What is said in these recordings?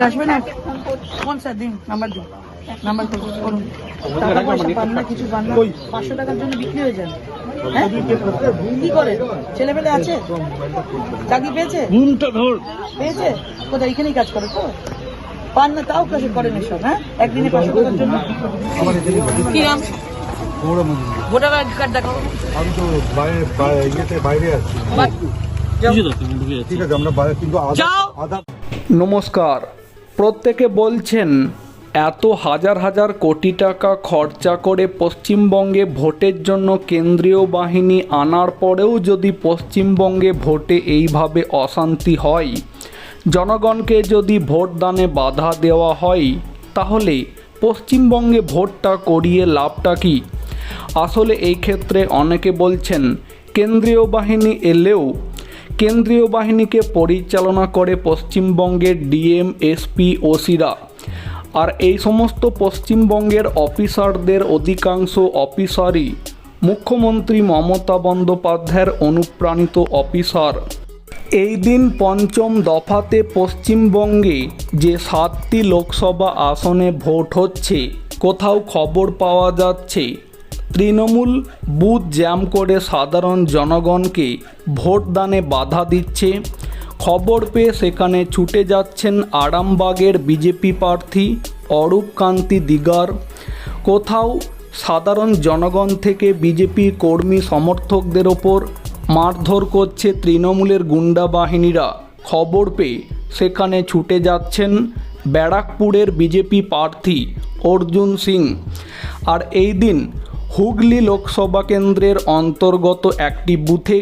আসবে না কোন স্যার দিন নাম্বার দিন নাম্বার করুন করুন টাকা পয়সা পান না কিছু পান না পাঁচশো টাকার জন্য বিক্রি হয়ে যান হ্যাঁ? কি করে? আছে? চাকরি পেয়েছে? পেয়েছে? কোথায়? এখানেই কাজ করে তো? পান না তাও কাজ করেন এসব হ্যাঁ? একদিনে পাঁচশো টাকার জন্য কি নাম? ভোটার আইডি কার্ড দেখাও। আমি তো বাইরে বাইরে- ইয়েতে বাইরে আছি। ঠিক আছে আমরা বাইরে কিন্তু। নমস্কার। প্রত্যেকে বলছেন, এত হাজার হাজার কোটি টাকা খরচা করে পশ্চিমবঙ্গে ভোটের জন্য কেন্দ্রীয় বাহিনী আনার পরেও যদি পশ্চিমবঙ্গে ভোটে এইভাবে অশান্তি হয়, জনগণকে যদি ভোটদানে বাধা দেওয়া হয়, তাহলে পশ্চিমবঙ্গে ভোটটা করিয়ে লাভটা কী? আসলে এই ক্ষেত্রে অনেকে বলছেন, কেন্দ্রীয় বাহিনী এলেও কেন্দ্রীয় বাহিনীকে পরিচালনা করে পশ্চিমবঙ্গের ডিএম, এসপি, ওসিরা। আর এই সমস্ত পশ্চিমবঙ্গের অফিসারদের অধিকাংশ অফিসারই মুখ্যমন্ত্রী মমতা বন্দ্যোপাধ্যায়ের অনুপ্রাণিত অফিসার। এই দিন পঞ্চম দফাতে পশ্চিমবঙ্গে যে সাতটি লোকসভা আসনে ভোট হচ্ছে, কোথাও খবর পাওয়া যাচ্ছে। তৃণমূল বুথ জ্যাম করে সাধারণ জনগণকে ভোটদানে বাধা দিচ্ছে। খবর পেয়ে সেখানে ছুটে যাচ্ছেন আরামবাগের বিজেপি প্রার্থী অরূপ কান্তি দিগার। কোথাও সাধারণ জনগণ থেকে বিজেপি কর্মী সমর্থকদের ওপর মারধর করছে তৃণমূলের গুন্ডা বাহিনীরা। খবর পেয়ে সেখানে ছুটে যাচ্ছেন ব্যারাকপুরের বিজেপি প্রার্থী অর্জুন সিং। আর এই দিন হুগলি লোকসভা কেন্দ্রের অন্তর্গত একটি বুথে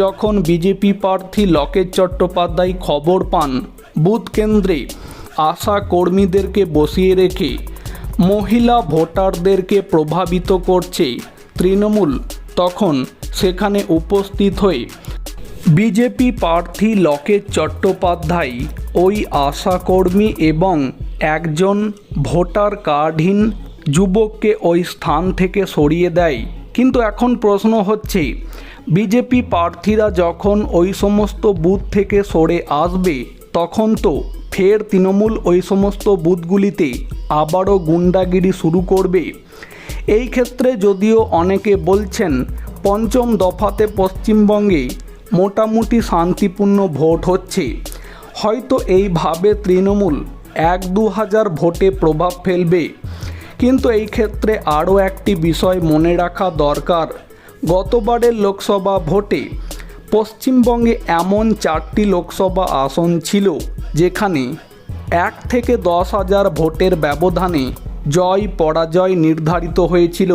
যখন বিজেপি প্রার্থী লকেট চট্টোপাধ্যায় খবর পান, বুথ কেন্দ্রে আশা কর্মীদেরকে বসিয়ে রেখে মহিলা ভোটারদেরকে প্রভাবিত করছে তৃণমূল। তখন সেখানে উপস্থিত হয়ে বিজেপি প্রার্থী লকেট চট্টোপাধ্যায়, ওই আশাকর্মী এবং একজন ভোটার কার্ডহীন যুবককে ওই স্থান থেকে সরিয়ে দেয়। কিন্তু এখন প্রশ্ন হচ্ছে, বিজেপি প্রার্থীরা যখন ওই সমস্ত বুথ থেকে সরে আসবে, তখন তো ফের তৃণমূল ওই সমস্ত বুথগুলিতে আবারও গুন্ডাগিরি শুরু করবে। এই ক্ষেত্রে যদিও অনেকে বলছেন, পঞ্চম দফাতে পশ্চিমবঙ্গে মোটামুটি শান্তিপূর্ণ ভোট হচ্ছে। হয়তো এইভাবে তৃণমূল এক দু হাজার ভোটে প্রভাব ফেলবে। কিন্তু এই ক্ষেত্রে আরও একটি বিষয় মনে রাখা দরকার। গতবারের লোকসভা ভোটে পশ্চিমবঙ্গে এমন চারটি লোকসভা আসন ছিল, যেখানে এক থেকে দশ হাজার ভোটের ব্যবধানে জয় পরাজয় নির্ধারিত হয়েছিল।